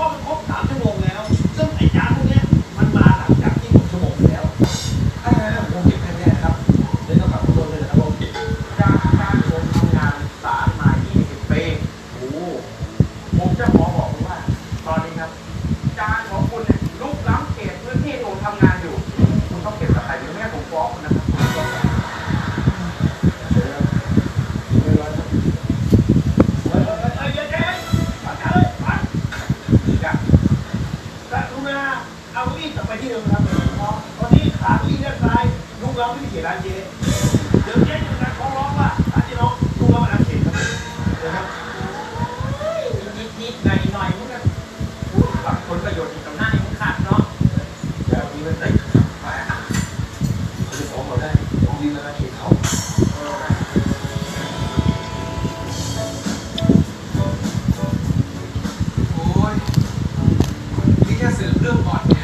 ก็ครบสามชั่วโมงแล้ว ซึ่งไอ้จานพวกเนี้ยมันมาหลังจากที่หมดชั่วโมงแล้วถ้าอย่างนั้นผมเก็บแค่นี้นะครับเดี๋ยวต้องกลับขอโทษด้วยนะครับผมเก็บจากการที่ผมทำงานศาลมา20ปีโอ้โหผมจะขอบอกคุณว่า ตอนนี้ครับ การของคุณเนี่ยลุกล้ำเขตพื้นที่ที่ผมทำงานอยู่ คุณต้องเก็บกับใครไม่งั้นผมฟ้องคุณนะครับ เดี๋ยวนะไม่ร้อยครับ เฮ้ยเฮ้ยเฮ้ยเฮ้ยเจ๊ปัดขาเลยปัด จ้ะกรุณาเอาอี้กลับไปที่เดิมครับเพราะตอนนี้ขาอี้ด้านซ้ายลุงเราไม่ได้เขียนร้านเจ๊เดี๋ยวเจ๊จะการฟ้อร้องว่าร้านเจ๊น้องลุงเรามันอาเขตครับนะครับนิดนิดหน่อยหน่อยๆมึงก็ปักผลประโยชน์อยู่ตรงหน้านี่มึงขาดเนาะแบบนี้มันได้แหมเขาจะฟ้องเราได้ฟ้องดีแล้วนะเขตเขาโอ้ยนเรื่อ งก่อนไง